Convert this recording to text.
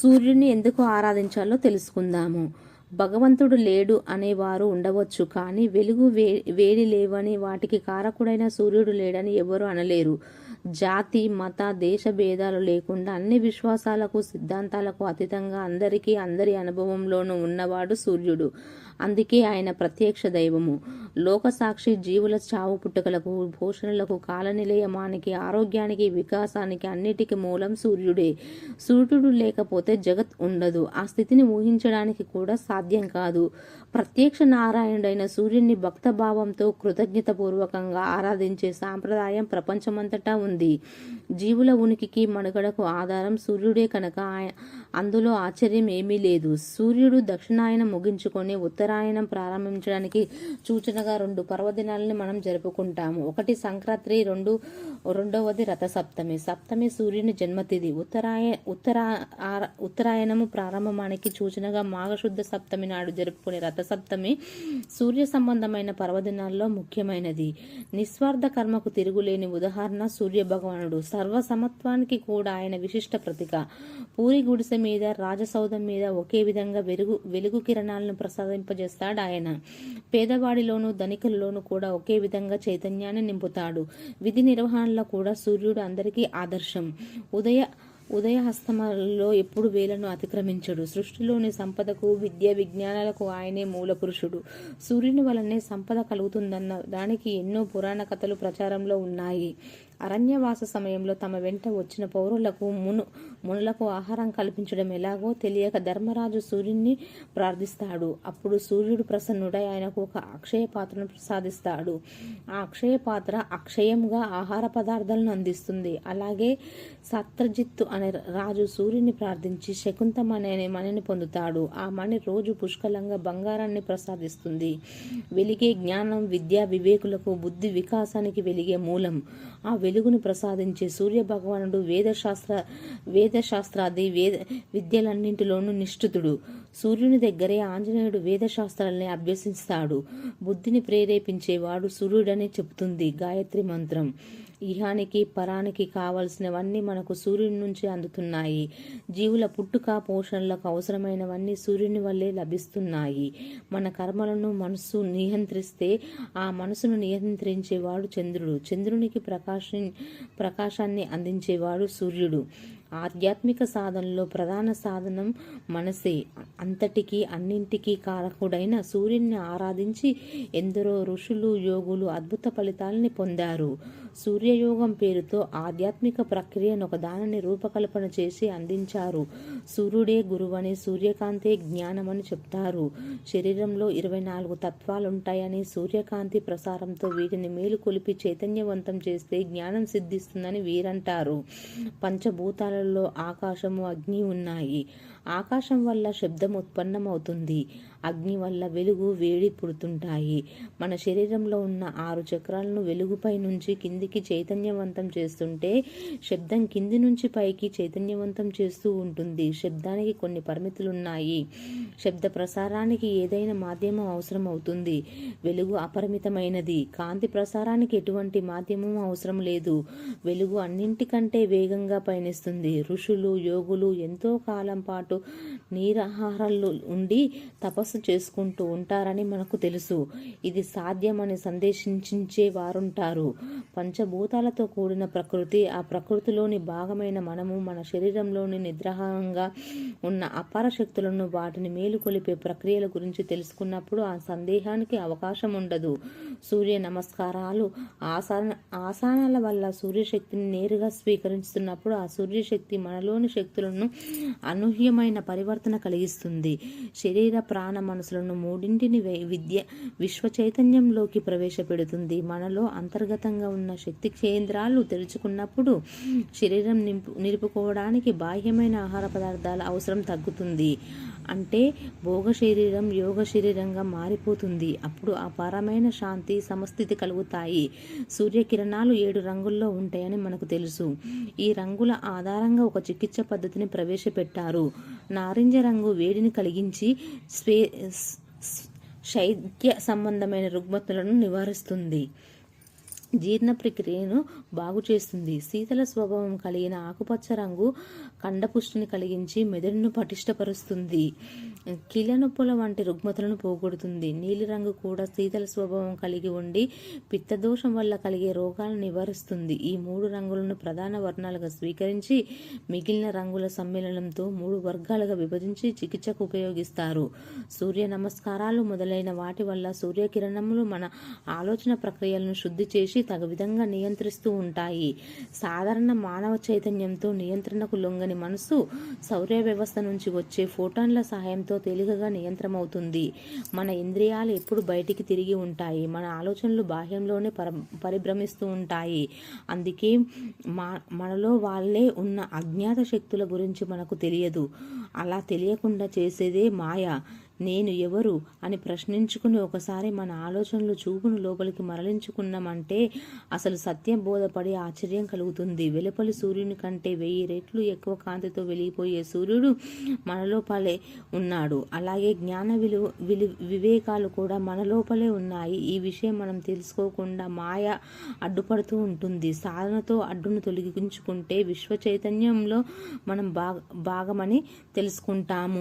సూర్యుడిని ఎందుకు ఆరాధించాలో తెలుసుకుందాము. భగవంతుడు లేడు అనేవారు ఉండవచ్చు కానీ వెలుగు వే వేడి లేవని వాటికి కారకుడైన సూర్యుడు లేడని ఎవరు అనలేరు. జాతి మత దేశ భేదాలు లేకుండా అన్ని విశ్వాసాలకు సిద్ధాంతాలకు అతీతంగా అందరికీ అందరి అనుభవంలోనూ ఉన్నవాడు సూర్యుడు. అందుకే ఆయన ప్రత్యక్ష దైవము. లోకసాక్షి జీవుల చావు పుట్టుకలకు పోషణలకు కాలనిలయమానికి ఆరోగ్యానికి వికాసానికి అన్నిటికీ మూలం సూర్యుడే. సూర్యుడు లేకపోతే జగత్ ఉండదు. ఆ స్థితిని ఊహించడానికి కూడా సాధ్యం కాదు. ప్రత్యక్ష నారాయణుడైన సూర్యుని భక్తభావంతో కృతజ్ఞతపూర్వకంగా ఆరాధించే సాంప్రదాయం ప్రపంచమంతటా ఉంది. జీవుల ఉనికికి మనుగడకు ఆధారం సూర్యుడే కనుక అందులో ఆశ్చర్యం ఏమీ లేదు. సూర్యుడు దక్షిణాయనం ముగించుకొని ఉత్తరాయణం ప్రారంభించడానికి సూచనగా రెండు పర్వదినాలని మనం జరుపుకుంటాము. ఒకటి సంక్రాంతి రెండు రెండవది రథసప్తమి. సప్తమి సూర్యుని జన్మతిథి. ఉత్తరాయ ఉత్తరా ఉత్తరాయణము ప్రారంభమానికి సూచనగా మాఘశుద్ధ సప్తమి నాడు జరుపుకునే రథసప్తమి సూర్య సంబంధమైన పర్వదినాల్లో ముఖ్యమైనది. నిస్వార్థ కర్మకు తిరుగులేని ఉదాహరణ సూర్య భగవానుడు. సర్వసమత్వానికి కూడా ఆయన విశిష్ట ప్రతిక. పూరి గుడిసె మీద రాజసౌధం మీద ఒకే విధంగా వెలుగు వెలుగు కిరణాలను ప్రసాదింపజేస్తాడు ఆయన. పేదవాడిలోనూ ధనికుల్లోనూ కూడా ఒకే విధంగా చైతన్యాన్ని నింపుతాడు. విధి నిర్వహణలో కూడా సూర్యుడు అందరికీ ఆదర్శం. ఉదయ ఉదయహస్తమల్లో ఎప్పుడు వేలను అతిక్రమించడు. సృష్టిలోని సంపదకు విద్య విజ్ఞానాలకు ఆయనే మూల పురుషుడు సూర్యుని వలనే సంపద కలుగుతుందన్న దానికి ఎన్నో పురాణ కథలు ప్రచారంలో ఉన్నాయి. అరణ్యవాస సమయంలో తమ వెంట వచ్చిన పౌరులకు మును మునులకు ఆహారం కల్పించడం ఎలాగో తెలియక ధర్మరాజు సూర్యుని ప్రార్థిస్తాడు. అప్పుడు సూర్యుడు ప్రసన్నుడై ఆయనకు ఒక అక్షయ పాత్రను ప్రసాదిస్తాడు. ఆ అక్షయ పాత్ర అక్షయంగా ఆహార పదార్థాలను అందిస్తుంది. అలాగే సత్రజిత్తు అనే రాజు సూర్యుని ప్రార్థించి శకుంతం అనే మణిని పొందుతాడు. ఆ మణి రోజు పుష్కలంగా బంగారాన్ని ప్రసాదిస్తుంది. వెలిగే జ్ఞానం విద్య వివేకులకు బుద్ధి వికాసానికి వెలిగే మూలం. ఆ వెలుగును ప్రసాదించే సూర్య భగవానుడు వేదశాస్త్ర వేదశాస్త్రాది వేద విద్యలన్నింటిలోనూ నిష్ఠితుడు. సూర్యుని దగ్గరే ఆంజనేయుడు వేదశాస్త్రాల్ని అభ్యసిస్తాడు. బుద్ధిని ప్రేరేపించేవాడు సూర్యుడనే చెబుతుంది గాయత్రి మంత్రం. ఇహానికి పరానికి కావలసినవన్నీ మనకు సూర్యుని నుంచి అందుతున్నాయి. జీవుల పుట్టుక పోషణలకు అవసరమైనవన్నీ సూర్యుని వల్లే లభిస్తున్నాయి. మన కర్మలను మనసు నియంత్రిస్తే ఆ మనసును నియంత్రించేవాడు చంద్రుడు. చంద్రునికి ప్రకాశ ప్రకాశాన్ని అందించేవాడు సూర్యుడు. ఆధ్యాత్మిక సాధనలో ప్రధాన సాధనం మనసే. అంతటికీ అన్నింటికీ కారకుడైన సూర్యుని ఆరాధించి ఎందరో ఋషులు యోగులు అద్భుత ఫలితాలని పొందారు. సూర్యయోగం పేరుతో ఆధ్యాత్మిక ప్రక్రియను ఒక దానిని రూపకల్పన చేసి అందించారు. సూర్యుడే గురువని సూర్యకాంతే జ్ఞానమని చెప్తారు. శరీరంలో ఇరవై నాలుగు తత్వాలుంటాయని సూర్యకాంతి ప్రసారంతో వీటిని మేలుకొలిపి చైతన్యవంతం చేస్తే జ్ఞానం సిద్ధిస్తుందని వీరంటారు. పంచభూతాలలో ఆకాశము అగ్ని ఉన్నాయి. ఆకాశం వల్ల శబ్దం ఉత్పన్నమవుతుంది. అగ్ని వల్ల వెలుగు వేడి పుడుతుంటాయి. మన శరీరంలో ఉన్న ఆరు చక్రాలను వెలుగుపై నుంచి కిందికి చైతన్యవంతం చేస్తుంటే శబ్దం కింది నుంచి పైకి చైతన్యవంతం చేస్తూ ఉంటుంది. శబ్దానికి కొన్ని పరిమితులున్నాయి. శబ్ద ప్రసారానికి ఏదైనా మాధ్యమం అవసరం అవుతుంది వెలుగు అపరిమితమైనది. కాంతి ప్రసారానికి ఎటువంటి మాధ్యమం అవసరం లేదు. వెలుగు అన్నింటికంటే వేగంగా పయనిస్తుంది. ఋషులు యోగులు ఎంతో కాలం పాటు నీరాహారాలు ఉండి తపస్సు చేసుకుంటూ ఉంటారని మనకు తెలుసు. ఇది సాధ్యమని సందేశించే వారుంటారు. పంచభూతాలతో కూడిన ప్రకృతి ఆ ప్రకృతిలోని భాగమైన మనము మన శరీరంలోని నిద్రాహంగా ఉన్న అపార శక్తులను వాటిని మేలుకొలిపే ప్రక్రియల గురించి తెలుసుకున్నప్పుడు ఆ సందేహానికి అవకాశం ఉండదు. సూర్య నమస్కారాలు ఆసన ఆసనాల వల్ల సూర్యశక్తిని నేరుగా స్వీకరిస్తున్నప్పుడు ఆ సూర్యశక్తి మనలోని శక్తులను అనూహ్యమైన పరివర్తన కలిగిస్తుంది. శరీర ప్రాణ మనసులను మూడింటిని విద్య విశ్వ చైతన్యంలోకి ప్రవేశపెడుతుంది. మనలో అంతర్గతంగా ఉన్న శక్తి కేంద్రాలు తెరుచుకున్నప్పుడు శరీరం నింపు నిలుపుకోవడానికి బాహ్యమైన ఆహార పదార్థాల అవసరం తగ్గుతుంది. అంటే భోగ శరీరం యోగ శరీరంగా మారిపోతుంది. అప్పుడు అపారమైన శాంతి సమస్థితి కలుగుతాయి. సూర్యకిరణాలు ఏడు రంగుల్లో ఉంటాయని మనకు తెలుసు. ఈ రంగుల ఆధారంగా ఒక చికిత్స పద్ధతిని ప్రవేశపెట్టారు. నారింజ రంగు వేడిని కలిగించి స్వే శైత్య సంబంధమైన రుగ్మతులను నివారిస్తుంది. జీర్ణ ప్రక్రియను బాగు చేస్తుంది. శీతల స్వభావం కలిగిన ఆకుపచ్చ రంగు కండపుష్టిని కలిగించి మెదడును పటిష్టపరుస్తుంది. కీళ్ళనొప్పుల వంటి రుగ్మతలను పోగొడుతుంది. నీలిరంగు కూడా శీతల స్వభావం కలిగి ఉండి పిత్తదోషం వల్ల కలిగే రోగాలను నివారిస్తుంది. ఈ మూడు రంగులను ప్రధాన వర్ణాలుగా స్వీకరించి మిగిలిన రంగుల సమ్మేళనంతో మూడు వర్గాలుగా విభజించి చికిత్సకు ఉపయోగిస్తారు. సూర్య నమస్కారాలు మొదలైన వాటి వల్ల సూర్యకిరణములు మన ఆలోచన ప్రక్రియలను శుద్ధి చేసి తగు విధంగా నియంత్రిస్తూ ఉంటాయి. సాధారణ మానవ చైతన్యంతో నియంత్రణకు లొంగని మనసు సౌర వ్యవస్థ నుంచి వచ్చే ఫోటాన్ల సహాయంతో తేలికగా నియంత్రమవుతుంది మన ఇంద్రియాలు ఎప్పుడు బయటికి తిరిగి ఉంటాయి. మన ఆలోచనలు బాహ్యంలోనే పర పరిభ్రమిస్తూ ఉంటాయి. అందుకే మా మనలో వాళ్ళే ఉన్న అజ్ఞాత శక్తుల గురించి మనకు తెలియదు. అలా తెలియకుండా చేసేదే మాయ. నేను ఎవరు అని ప్రశ్నించుకుని ఒకసారి మన ఆలోచనలు చూపును లోపలికి మరలించుకున్నామంటే అసలు సత్యం బోధపడి ఆశ్చర్యం కలుగుతుంది. వెలుపలి సూర్యుని కంటే వెయ్యి రెట్లు ఎక్కువ కాంతితో వెలిగిపోయే సూర్యుడు మనలోపలే ఉన్నాడు. అలాగే జ్ఞాన విలువ విలు వివేకాలు కూడా మనలోపలే ఉన్నాయి. ఈ విషయం మనం తెలుసుకోకుండా మాయ అడ్డుపడుతూ ఉంటుంది. సాధనతో అడ్డును తొలగించుకుంటే విశ్వ చైతన్యంలో మనం భాగ భాగమని తెలుసుకుంటాము.